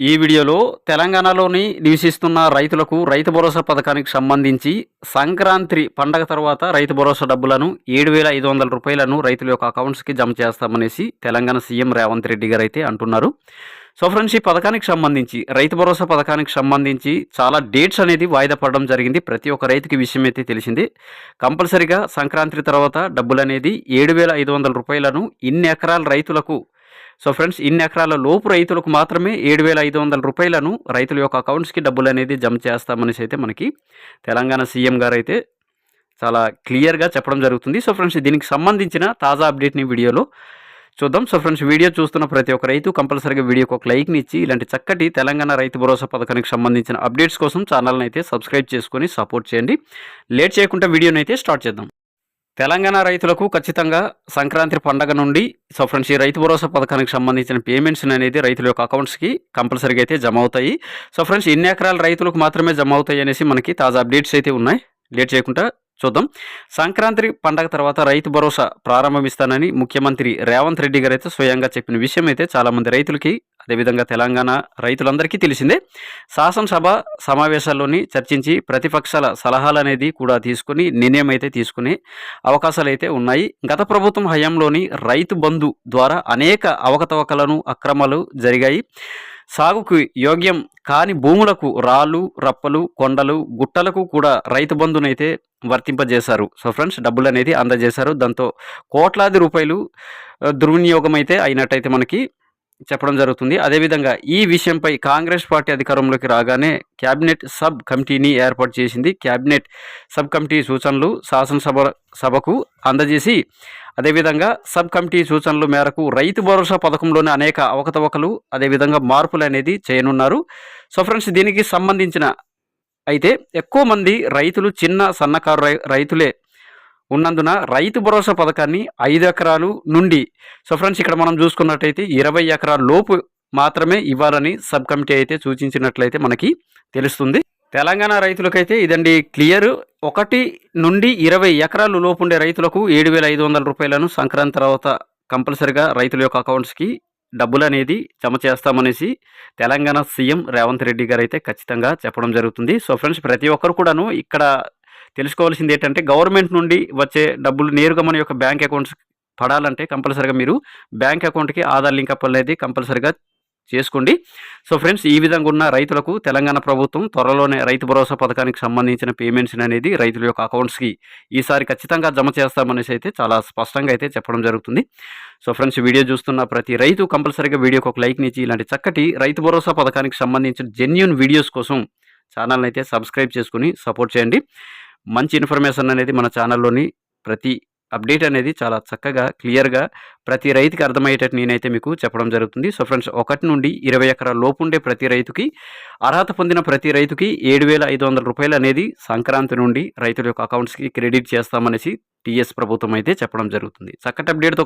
ఈ వీడియోలో తెలంగాణలోని నివసిస్తున్న రైతులకు రైతు భరోసా పథకానికి సంబంధించి సంక్రాంతి పండగ తర్వాత రైతు భరోసా డబ్బులను ఏడు వేల ఐదు వందల రూపాయలను రైతుల యొక్క అకౌంట్స్కి జమ చేస్తామనేసి తెలంగాణ సీఎం రేవంత్ రెడ్డి గారు అయితే అంటున్నారు. సో ఫ్రెండ్స్ ఈ పథకానికి సంబంధించి రైతు భరోసా పథకానికి సంబంధించి చాలా డేట్స్ అనేది వాయిదా పడడం జరిగింది. ప్రతి ఒక్క రైతుకి విషయం అయితే తెలిసింది. కంపల్సరిగా సంక్రాంతి తర్వాత డబ్బులు అనేది ఏడు వేల ఐదు వందల రూపాయలను ఇన్ని ఎకరాల రైతులకు సో ఫ్రెండ్స్ ఇన్ని ఎకరాల లోపు రైతులకు మాత్రమే ఏడు వేల ఐదు వందల రూపాయలను రైతుల యొక్క అకౌంట్స్కి డబ్బులు అనేది జమ చేస్తామనేసి అయితే మనకి తెలంగాణ సీఎం గారు అయితే చాలా క్లియర్గా చెప్పడం జరుగుతుంది. సో ఫ్రెండ్స్ దీనికి సంబంధించిన తాజా అప్డేట్ని వీడియోలో చూద్దాం. సో ఫ్రెండ్స్ వీడియో చూస్తున్న ప్రతి ఒక్క రైతు కంపల్సరీగా వీడియోకి ఒక లైక్ని ఇచ్చి ఇలాంటి చక్కటి తెలంగాణ రైతు భరోసా పథకానికి సంబంధించిన అప్డేట్స్ కోసం ఛానల్ని అయితే సబ్స్క్రైబ్ చేసుకొని సపోర్ట్ చేయండి. లేట్ చేయకుండా వీడియోని అయితే స్టార్ట్ చేద్దాం. తెలంగాణ రైతులకు ఖచ్చితంగా సంక్రాంతి పండగ నుండి సో ఫ్రెండ్స్ ఈ రైతు భరోసా పథకానికి సంబంధించిన పేమెంట్స్ అనేది రైతుల యొక్క అకౌంట్స్కి కంపల్సరీగా అయితే జమ అవుతాయి. సో ఫ్రెండ్స్ ఇన్ని ఎకరాల రైతులకు మాత్రమే జమ అవుతాయి అనేసి మనకి తాజా అప్డేట్స్ అయితే ఉన్నాయి. లేట్ చేయకుండా చూద్దాం. సంక్రాంతి పండగ తర్వాత రైతు భరోసా ప్రారంభమిస్తానని ముఖ్యమంత్రి రేవంత్ రెడ్డి గారు అయితే స్వయంగా చెప్పిన విషయం అయితే చాలామంది రైతులకి అదేవిధంగా తెలంగాణ రైతులందరికీ తెలిసిందే. శాసనసభ సమావేశాల్లోని చర్చించి ప్రతిపక్షాల సలహాలు అనేది కూడా తీసుకుని నిర్ణయం అయితే తీసుకునే అవకాశాలు అయితే ఉన్నాయి. గత ప్రభుత్వం హయాంలోని రైతు బంధు ద్వారా అనేక అవకతవకలను అక్రమాలు జరిగాయి. సాగుకు యోగ్యం కాని భూములకు రాళ్ళు రప్పలు కొండలు గుట్టలకు కూడా రైతు బంధునైతే వర్తింపజేశారు. సో ఫ్రెండ్స్ డబ్బులు అనేది అందజేశారు. దాంతో కోట్లాది రూపాయలు దుర్వినియోగం అయితే అయినట్టయితే మనకి చెప్పడం జరుగుతుంది. అదేవిధంగా ఈ విషయంపై కాంగ్రెస్ పార్టీ అధికారంలోకి రాగానే క్యాబినెట్ సబ్ కమిటీని ఏర్పాటు చేసింది. క్యాబినెట్ సబ్ కమిటీ సూచనలు శాసనసభ సభకు అందజేసి అదేవిధంగా సబ్ కమిటీ సూచనల మేరకు రైతు భరోసా పథకంలోని అనేక అవకతవకలు అదేవిధంగా మార్పులు అనేది చేయనున్నారు. సో ఫ్రెండ్స్ దీనికి సంబంధించిన అయితే ఎక్కువ మంది రైతులు చిన్న సన్నకారు రై రైతులే ఉన్నందున రైతు భరోసా పథకాన్ని ఐదు ఎకరాలు నుండి సో ఫ్రెండ్స్ ఇక్కడ మనం చూసుకున్నట్టయితే ఇరవై ఎకరాల లోపు మాత్రమే ఇవ్వాలని సబ్ కమిటీ అయితే సూచించినట్లయితే మనకి తెలుస్తుంది. తెలంగాణ రైతులకైతే ఇదండి క్లియర్. ఒకటి నుండి ఇరవై ఎకరాలు లోపు ఉండే రైతులకు ఏడు వేల ఐదు వందల రూపాయలను సంక్రాంతి తర్వాత కంపల్సరిగా రైతుల యొక్క అకౌంట్స్కి డబ్బులు అనేది జమ చేస్తామనేసి తెలంగాణ సీఎం రేవంత్ రెడ్డి గారు అయితే ఖచ్చితంగా చెప్పడం జరుగుతుంది. సో ఫ్రెండ్స్ ప్రతి ఒక్కరు కూడాను ఇక్కడ తెలుసుకోవాల్సింది ఏంటంటే గవర్నమెంట్ నుండి వచ్చే డబ్బులు నేరుగా మన యొక్క బ్యాంక్ అకౌంట్స్ పడాలంటే కంపల్సరిగా మీరు బ్యాంక్ అకౌంట్కి ఆధార్ లింక్ అప్ అనేది కంపల్సరిగా చేసుకోండి. సో ఫ్రెండ్స్ ఈ విధంగా ఉన్న రైతులకు తెలంగాణ ప్రభుత్వం త్వరలోనే రైతు భరోసా పథకానికి సంబంధించిన పేమెంట్స్ అనేది రైతుల యొక్క అకౌంట్స్కి ఈసారి ఖచ్చితంగా జమ చేస్తామనేసి అయితే చాలా స్పష్టంగా అయితే చెప్పడం జరుగుతుంది. సో ఫ్రెండ్స్ వీడియో చూస్తున్న ప్రతి రైతు కంపల్సరీగా వీడియోకి ఒక లైక్ నిచ్చి ఇలాంటి చక్కటి రైతు భరోసా పథకానికి సంబంధించిన జెన్యున్ వీడియోస్ కోసం ఛానల్ని అయితే సబ్స్క్రైబ్ చేసుకుని సపోర్ట్ చేయండి. మంచి ఇన్ఫర్మేషన్ అనేది మన ఛానల్లోని ప్రతి అప్డేట్ అనేది చాలా చక్కగా క్లియర్గా ప్రతి రైతుకి అర్థమయ్యేటట్టు నేనైతే మీకు చెప్పడం జరుగుతుంది. సో ఫ్రెండ్స్ ఒకటి నుండి ఇరవై ఎకరాల లోపు ఉండే ప్రతి రైతుకి అర్హత పొందిన ప్రతి రైతుకి ఏడు వేల ఐదు వందల రూపాయలు అనేది సంక్రాంతి నుండి రైతుల యొక్క అకౌంట్స్కి క్రెడిట్ చేస్తామనేసి టీఎస్ ప్రభుత్వం అయితే చెప్పడం జరుగుతుంది. చక్కటి అప్డేట్తో